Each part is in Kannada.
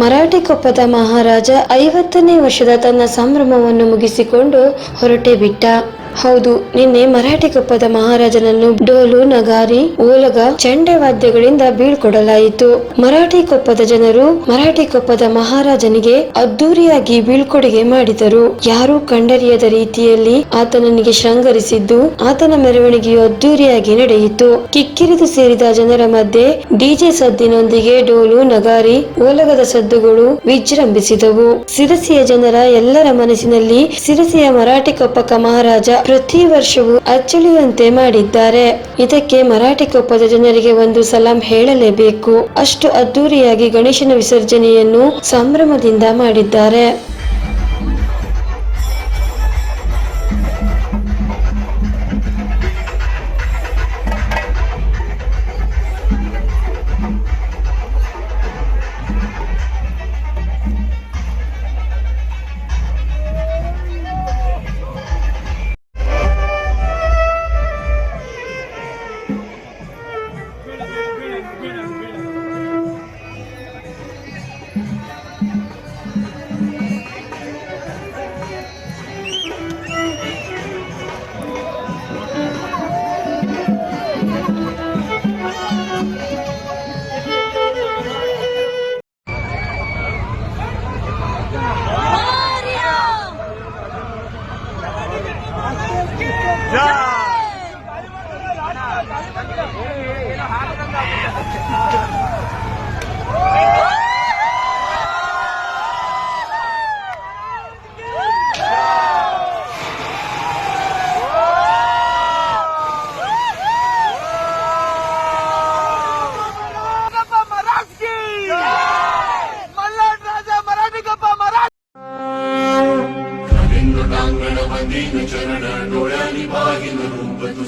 ಮರಾಠಿ ಕೊಪ್ಪದ ಮಹಾರಾಜ ಐವತ್ತನೇ ವರ್ಷದ ತನ್ನ ಸಂಭ್ರಮವನ್ನು ಮುಗಿಸಿಕೊಂಡು ಹೊರಟೆ ಬಿಟ್ಟ. ಹೌದು, ನಿನ್ನೆ ಮರಾಠಿ ಕೊಪ್ಪದ ಮಹಾರಾಜನನ್ನು ಡೋಲು, ನಗಾರಿ ಓಲಗ ಚಂಡೆ ವಾದ್ಯಗಳಿಂದ ಬೀಳ್ಕೊಡಲಾಯಿತು. ಮರಾಠಿ ಕೊಪ್ಪದ ಜನರು ಮರಾಠಿ ಕೊಪ್ಪದ ಮಹಾರಾಜನಿಗೆ ಅದ್ದೂರಿಯಾಗಿ ಬೀಳ್ಕೊಡುಗೆ ಮಾಡಿದರು. ಯಾರೂ ಕಂಡರಿಯದ ರೀತಿಯಲ್ಲಿ ಆತನನಿಗೆ ಶೃಂಗರಿಸಿದ್ದು, ಆತನ ಮೆರವಣಿಗೆಯು ಅದ್ದೂರಿಯಾಗಿ ನಡೆಯಿತು. ಕಿಕ್ಕಿರಿದು ಸೇರಿದ ಜನರ ಮಧ್ಯೆ ಡಿಜೆ ಸದ್ದಿನೊಂದಿಗೆ ಡೋಲು, ನಗಾರಿ ಓಲಗದ ಸದ್ದುಗಳು ವಿಜೃಂಭಿಸಿದವು. ಸಿರಸಿಯ ಜನರ ಎಲ್ಲರ ಮನಸ್ಸಿನಲ್ಲಿ ಸಿರಸಿಯ ಮರಾಠಿ ಕೊಪ್ಪಕ ಮಹಾರಾಜ ಪ್ರತಿ ವರ್ಷವೂ ಅಚ್ಚಳಿಯಂತೆ ಮಾಡಿದ್ದಾರೆ. ಇದಕ್ಕೆ ಮರಾಠಿ ಕೊಪ್ಪದ ಜನರಿಗೆ ಒಂದು ಸಲಾಂ ಹೇಳಲೇಬೇಕು. ಅಷ್ಟು ಅದ್ದೂರಿಯಾಗಿ ಗಣೇಶನ ವಿಸರ್ಜನೆಯನ್ನು ಸಂಭ್ರಮದಿಂದ ಮಾಡಿದ್ದಾರೆ.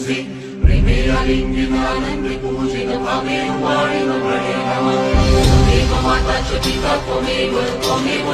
പൂജി പ്രിമേയലിംഗിന നന്ദി പൂജിത ഭാവേന വാണിന മണേ നമ ദേവമാതാ ച പിതാ ത്വമേവ ത്വമേവ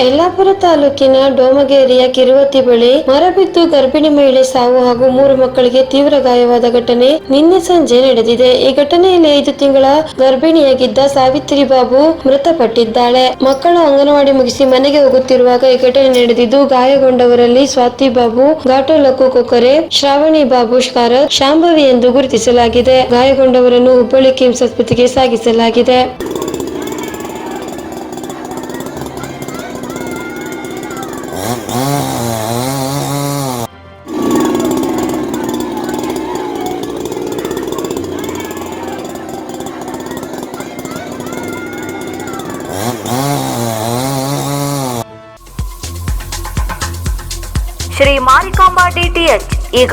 ಯಲ್ಲಾಪುರ ತಾಲೂಕಿನ ಡೋಮಗೇರಿಯ ಕಿರುವತಿ ಬಳಿ ಮರ ಬಿದ್ದು ಗರ್ಭಿಣಿ ಮಹಿಳೆ ಸಾವು ಹಾಗೂ ಮೂರು ಮಕ್ಕಳಿಗೆ ತೀವ್ರ ಗಾಯವಾದ ಘಟನೆ ನಿನ್ನೆ ಸಂಜೆ ನಡೆದಿದೆ. ಈ ಘಟನೆಯಲ್ಲಿ ಐದು ತಿಂಗಳ ಗರ್ಭಿಣಿಯಾಗಿದ್ದ ಸಾವಿತ್ರಿ ಬಾಬು ಮೃತಪಟ್ಟಿದ್ದಾಳೆ. ಮಕ್ಕಳು ಅಂಗನವಾಡಿ ಮುಗಿಸಿ ಮನೆಗೆ ಹೋಗುತ್ತಿರುವಾಗ ಈ ಘಟನೆ ನಡೆದಿದ್ದು, ಗಾಯಗೊಂಡವರಲ್ಲಿ ಸ್ವಾತಿ ಬಾಬು ಘಾಟೋಲಕ್ಕು ಕೊಕ್ಕರೆ, ಶ್ರಾವಣಿ ಬಾಬು ಶರತ್, ಶಾಂಭವಿ ಎಂದು ಗುರುತಿಸಲಾಗಿದೆ. ಗಾಯಗೊಂಡವರನ್ನು ಹುಬ್ಬಳ್ಳಿ ಕಿಮ್ಸ್ ಆಸ್ಪತ್ರೆಗೆ ಸಾಗಿಸಲಾಗಿದೆ. ಶ್ರೀ ಮಾರಿಕಾಂಬಾ ಡಿಟಿಎಚ್ ಈಗ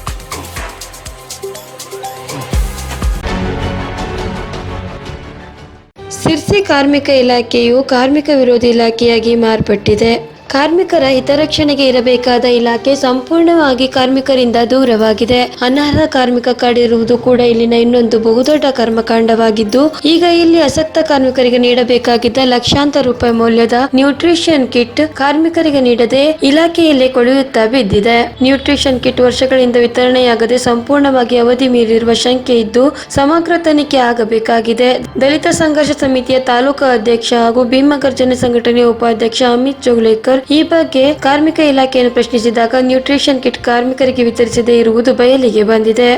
Sirsi ಕಾರ್ಮಿಕ ಇಲಾಖೆಯು ಕಾರ್ಮಿಕ ವಿರೋಧಿ ಇಲಾಖೆಯಾಗಿ ಮಾರ್ಪಟ್ಟಿದೆ. ಕಾರ್ಮಿಕರ ಹಿತರಕ್ಷಣೆಗೆ ಇರಬೇಕಾದ ಇಲಾಖೆ ಸಂಪೂರ್ಣವಾಗಿ ಕಾರ್ಮಿಕರಿಂದ ದೂರವಾಗಿದೆ. ಅನರ್ಹ ಕಾರ್ಮಿಕ ಕಾಡಿರುವುದು ಕೂಡ ಇಲ್ಲಿನ ಇನ್ನೊಂದು ಬಹುದೊಡ್ಡ ಕರ್ಮಕಾಂಡವಾಗಿದ್ದು, ಈಗ ಇಲ್ಲಿ ಅಸಕ್ತ ಕಾರ್ಮಿಕರಿಗೆ ನೀಡಬೇಕಾಗಿದ್ದ ಲಕ್ಷಾಂತರ ರೂಪಾಯಿ ಮೌಲ್ಯದ ನ್ಯೂಟ್ರಿಷನ್ ಕಿಟ್ ಕಾರ್ಮಿಕರಿಗೆ ನೀಡದೆ ಇಲಾಖೆಯಲ್ಲೇ ಕೊಳೆಯುತ್ತಾ ಬಿದ್ದಿದೆ. ನ್ಯೂಟ್ರಿಷನ್ ಕಿಟ್ ವರ್ಷಗಳಿಂದ ವಿತರಣೆಯಾಗದೆ ಸಂಪೂರ್ಣವಾಗಿ ಅವಧಿ ಮೀರಿರುವ ಶಂಕೆ ಇದ್ದು, ಸಮಗ್ರ ತನಿಖೆ ಆಗಬೇಕಾಗಿದೆ. ದಲಿತ ಸಂಘರ್ಷ ಸಮಿತಿಯ ತಾಲೂಕು ಅಧ್ಯಕ್ಷ ಹಾಗೂ ಭೀಮಗರ್ಜನೆ ಸಂಘಟನೆಯ ಉಪಾಧ್ಯಕ್ಷ ಅಮಿತ್ ಜೋಗ್ಲೇಕರ್ ಈ ಬಗ್ಗೆ ಕಾರ್ಮಿಕ ಇಲಾಖೆಯನ್ನು ಪ್ರಶ್ನಿಸಿದಾಗ ನ್ಯೂಟ್ರಿಷನ್ ಕಿಟ್ ಕಾರ್ಮಿಕರಿಗೆ ವಿತರಿಸದೇ ಇರುವುದು ಬಯಲಿಗೆ ಬಂದಿದೆ.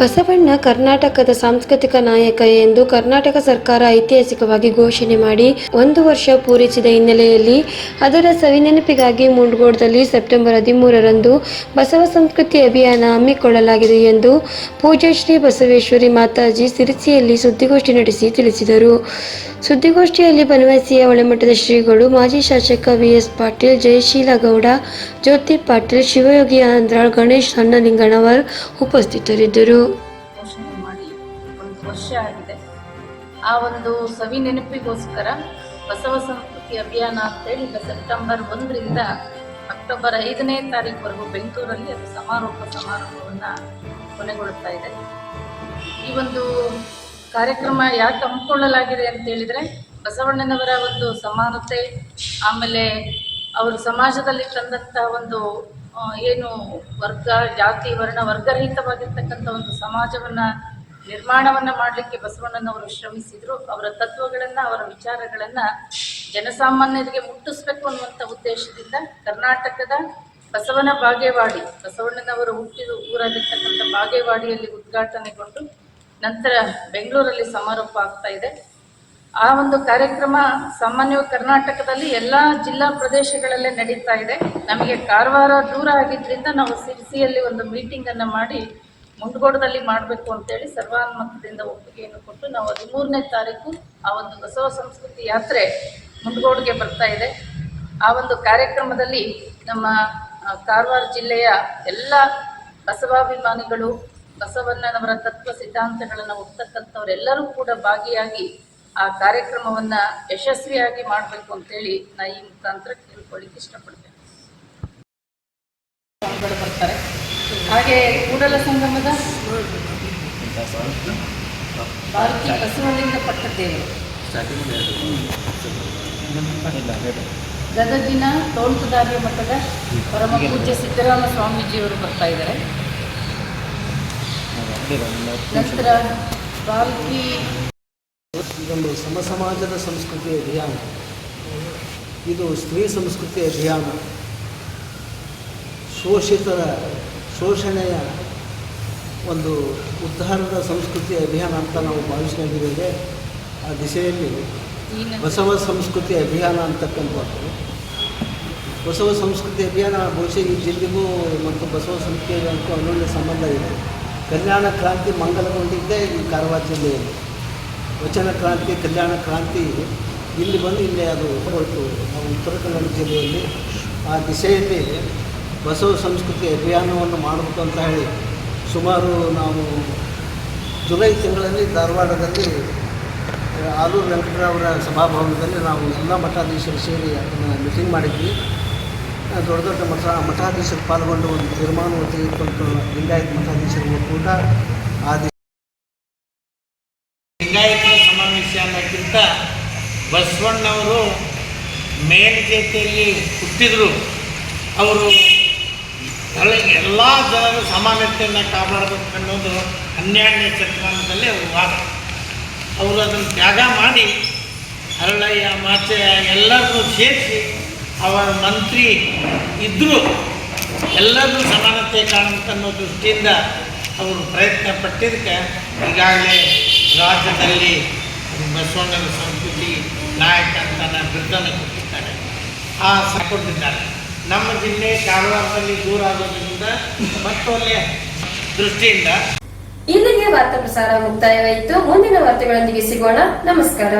ಬಸವಣ್ಣ ಕರ್ನಾಟಕದ ಸಾಂಸ್ಕೃತಿಕ ನಾಯಕ ಎಂದು ಕರ್ನಾಟಕ ಸರ್ಕಾರ ಐತಿಹಾಸಿಕವಾಗಿ ಘೋಷಣೆ ಮಾಡಿ ಒಂದು ವರ್ಷ ಪೂರೈಸಿದ ಹಿನ್ನೆಲೆಯಲ್ಲಿ ಅದರ ಸವಿನೆನಪಿಗಾಗಿ ಮುಂಡ್ಗೋಡದಲ್ಲಿ ಸೆಪ್ಟೆಂಬರ್ ಹದಿಮೂರರಂದು ಬಸವ ಸಂಸ್ಕೃತಿ ಅಭಿಯಾನ ಹಮ್ಮಿಕೊಳ್ಳಲಾಗಿದೆ ಎಂದು ಪೂಜಾಶ್ರೀ ಶ್ರೀ ಬಸವೇಶ್ವರಿ ಮಾತಾಜಿ ಸಿರಿಸಿಯಲ್ಲಿ ಸುದ್ದಿಗೋಷ್ಠಿ ನಡೆಸಿ ತಿಳಿಸಿದರು. ಸುದ್ದಿಗೋಷ್ಠಿಯಲ್ಲಿ ಬನವಾಸಿಯ ಒಳಮಠದ ಶ್ರೀಗಳು ಮಾಜಿ ಶಾಸಕ ವಿ ಎಸ್ ಪಾಟೀಲ್, ಜಯಶೀಲ ಗೌಡ, ಜ್ಯೋತಿ ಪಾಟೀಲ್, ಶಿವಯೋಗಿ ಆಂಧ್ರಾಳ್ ಗಣೇಶ್ ಹಣ್ಣಲಿಂಗನವರ್ ಉಪಸ್ಥಿತರಿದ್ದರು. ವರ್ಷ ಆಗಿದೆ. ಆ ಒಂದು ಸವಿ ನೆನಪಿಗೋಸ್ಕರ ಬಸವ ಸಂಸ್ಕೃತಿ ಅಭಿಯಾನ ಅಂತ ಹೇಳಿ ಸೆಪ್ಟೆಂಬರ್ ಒಂದರಿಂದ ಅಕ್ಟೋಬರ್ ಐದನೇ ತಾರೀಕುವರೆಗೂ ಬೆಂಗಳೂರಲ್ಲಿ ಅದು ಸಮಾರೋಪ ಸಮಾರಂಭವನ್ನು ಕೊನೆಗೊಳ್ಳುತ್ತಾ ಇದೆ. ಈ ಒಂದು ಕಾರ್ಯಕ್ರಮ ಯಾಕೆ ಹಮ್ಮಿಕೊಳ್ಳಲಾಗಿದೆ ಅಂತ ಹೇಳಿದ್ರೆ ಬಸವಣ್ಣನವರ ಒಂದು ಸಮಾನತೆ, ಆಮೇಲೆ ಅವರು ಸಮಾಜದಲ್ಲಿ ತಂದಂತಹ ಒಂದು ಏನು ವರ್ಗ, ಜಾತಿ, ವರ್ಣ ವರ್ಗರಹಿತವಾಗಿರ್ತಕ್ಕಂಥ ಒಂದು ಸಮಾಜವನ್ನು ನಿರ್ಮಾಣವನ್ನು ಮಾಡಲಿಕ್ಕೆ ಬಸವಣ್ಣನವರು ಶ್ರಮಿಸಿದರು. ಅವರ ತತ್ವಗಳನ್ನು, ಅವರ ವಿಚಾರಗಳನ್ನು ಜನಸಾಮಾನ್ಯರಿಗೆ ಮುಟ್ಟಿಸ್ಬೇಕು ಅನ್ನುವಂಥ ಉದ್ದೇಶದಿಂದ ಕರ್ನಾಟಕದ ಬಸವನ ಬಾಗೇವಾಡಿ, ಬಸವಣ್ಣನವರು ಹುಟ್ಟಿದ ಊರಾಗಿರ್ತಕ್ಕಂಥ ಬಾಗೇವಾಡಿಯಲ್ಲಿ ಉದ್ಘಾಟನೆಗೊಂಡು ನಂತರ ಬೆಂಗಳೂರಲ್ಲಿ ಸಮಾರೋಪ ಆಗ್ತಾ ಇದೆ. ಆ ಒಂದು ಕಾರ್ಯಕ್ರಮ ಸಾಮಾನ್ಯವಾಗಿ ಕರ್ನಾಟಕದಲ್ಲಿ ಎಲ್ಲ ಜಿಲ್ಲಾ ಪ್ರದೇಶಗಳಲ್ಲೇ ನಡೀತಾ ಇದೆ. ನಮಗೆ ಕಾರವಾರ ದೂರ ಆಗಿದ್ದರಿಂದ ನಾವು ಸಿರ್ಸಿಯಲ್ಲಿ ಒಂದು ಮೀಟಿಂಗನ್ನು ಮಾಡಿ ಮುಂಡಗೋಡದಲ್ಲಿ ಮಾಡಬೇಕು ಅಂತೇಳಿ ಸರ್ವಾನುಮತದಿಂದ ಒಪ್ಪಿಗೆಯನ್ನು ಕೊಟ್ಟು ನಾವು ಹದಿಮೂರನೇ ತಾರೀಕು ಆ ಒಂದು ಬಸವ ಸಂಸ್ಕೃತಿ ಯಾತ್ರೆ ಮುಂಡಗೋಡ್ಗೆ ಬರ್ತಾ ಇದೆ. ಆ ಒಂದು ಕಾರ್ಯಕ್ರಮದಲ್ಲಿ ನಮ್ಮ ಕಾರವಾರ ಜಿಲ್ಲೆಯ ಎಲ್ಲ ಬಸವಾಭಿಮಾನಿಗಳು ಬಸವಣ್ಣನವರ ತತ್ವ ಸಿದ್ಧಾಂತಗಳನ್ನು ಒಪ್ತಕ್ಕಂಥವರೆಲ್ಲರೂ ಕೂಡ ಭಾಗಿಯಾಗಿ ಆ ಕಾರ್ಯಕ್ರಮವನ್ನ ಯಶಸ್ವಿಯಾಗಿ ಮಾಡಬೇಕು ಅಂತೇಳಿ ನಾ ಈ ಮುಖಾಂತರ ಕೇಳ್ಕೊಳ್ಳಿಕ್ಕೆ ಇಷ್ಟಪಡ್ತೇನೆ. ಹಾಗೆ ಕೂಡಲ ಸಂಗಮದ ಭಾರತೀಯ ಬಸವಣ್ಣಿಂದ ಪಟ್ಟ ದೇವರು ಗದಗಿನ ತೋಳ್ತುದಾರ್ಯ ಮಠದ ಪರಮ ಪೂಜ್ಯ ಸಿದ್ದರಾಮ ಸ್ವಾಮೀಜಿಯವರು ಬರ್ತಾ ಇದ್ದಾರೆ. ನಂತರ ಬಾಲ್ಕಿ ಇದೊಂದು ಸಮಸಮಾಜದ ಸಂಸ್ಕೃತಿ ಅಭಿಯಾನ ಇದು ಸ್ತ್ರೀ ಸಂಸ್ಕೃತಿ ಅಭಿಯಾನ ಶೋಷಿತರ, ಶೋಷಣೆಯ ಒಂದು ಉದ್ಧಾರದ ಸಂಸ್ಕೃತಿ ಅಭಿಯಾನ ಅಂತ ನಾವು ಭಾವಿಸ್ಕೊಂಡಿದ್ದೇವೆ. ಆ ದಿಶೆಯಲ್ಲಿ ಬಸವ ಸಂಸ್ಕೃತಿ ಅಭಿಯಾನ ಅಂತಕ್ಕಂಥದ್ದು. ಬಸವ ಸಂಸ್ಕೃತಿ ಅಭಿಯಾನ ಬಹುಶಃ ಈ ಜಿಲ್ಲೆಗೂ ಮತ್ತು ಬಸವ ಸಂಸ್ಕೃತಿ ಅಂತೂ ಅನನ್ಯ ಸಂಬಂಧ ಇದೆ. ಕಲ್ಯಾಣ ಕ್ರಾಂತಿ ಮಂಗಲಗೊಂಡಿದ್ದೇ ಈ ಕಾರವಾರ ಜಿಲ್ಲೆಯಲ್ಲಿ. ವಚನ ಕ್ರಾಂತಿ, ಕಲ್ಯಾಣ ಕ್ರಾಂತಿ ಇಲ್ಲಿ ಬಂದು ಇಲ್ಲಿ ಅದು ಹೊರಟು ನಾವು ಉತ್ತರ ಕನ್ನಡ ಜಿಲ್ಲೆಯಲ್ಲಿ ಆ ದಿಸೆಯಲ್ಲಿ ಬಸವ ಸಂಸ್ಕೃತಿ ಅಭಿಯಾನವನ್ನು ಮಾಡಬೇಕು ಅಂತ ಹೇಳಿ ಸುಮಾರು ನಾವು ಜುಲೈ ತಿಂಗಳಲ್ಲಿ ಧಾರವಾಡದಲ್ಲಿ, ಆಲೂರು ವೆಂಕಟರಾವರ ಸಭಾಭವನದಲ್ಲಿ ನಾವು ಎಲ್ಲ ಮಠಾಧೀಶರು ಸೇರಿ ಅದನ್ನು ಮೀಟಿಂಗ್ ಮಾಡಿದ್ವಿ. ದೊಡ್ಡ ದೊಡ್ಡ ಮಠ, ಮಠಾಧೀಶರು ಪಾಲ್ಗೊಂಡು ಒಂದು ತೀರ್ಮಾನವನ್ನು ತೆಗೆದುಕೊಂಡು ಲಿಂಗಾಯತ ಮಠಾಧೀಶರು ಒಕ್ಕೂಟ ಆದಿ ಲಿಂಗಾಯತ ಸಮಾವೇಶ ಅನ್ನೋಕ್ಕಿಂತ ಬಸವಣ್ಣವರು ಮೇಲ್ಜೇತೆಯಲ್ಲಿ ಹುಟ್ಟಿದ್ರು. ಅವರು ಎಲ್ಲ ಜನರು ಸಮಾನತೆಯನ್ನು ಕಾಪಾಡಬೇಕು ಅನ್ನೋದು ಹನ್ನೆರಡನೇ ಶತಮಾನದಲ್ಲಿ ಅವರು ವಾದ. ಅವರು ಅದನ್ನು ತ್ಯಾಗ ಮಾಡಿ ಅರಳಯ್ಯ ಮಾತೆ ಎಲ್ಲರನ್ನೂ ಸೇರಿಸಿ ಅವರ ಮಂತ್ರಿ ಇದ್ದರೂ ಎಲ್ಲರೂ ಸಮಾನತೆ ಅನ್ನೋ ದೃಷ್ಟಿಯಿಂದ ಅವರು ಪ್ರಯತ್ನ ಪಟ್ಟಿದ್ದಕ್ಕೆ ಈಗಾಗಲೇ ರಾಜ್ಯದಲ್ಲಿ ಬಸವಣ್ಣನ ಸಂಸ್ಕೃತಿ ನಾಯಕ ಅಂತ ಬಿರುದನ್ನು ಕೊಟ್ಟಿದ್ದಾರೆ. ಆ ಕೊಟ್ಟಿದ್ದಾರೆ. ನಮ್ಮ ಜಿಲ್ಲೆ ಕಾರವಾರದಲ್ಲಿ ದೂರ ಆಗೋದ್ರಿಂದ ಮತ್ತೊಮ್ಮೆ ದೃಷ್ಟಿಯಿಂದ ಇಲ್ಲಿಗೆ ವಾರ್ತಾ ಪ್ರಸಾರ ಮುಕ್ತಾಯವಾಯಿತು. ಮುಂದಿನ ವಾರ್ತೆಗಳೊಂದಿಗೆ ಸಿಗೋಣ. ನಮಸ್ಕಾರ.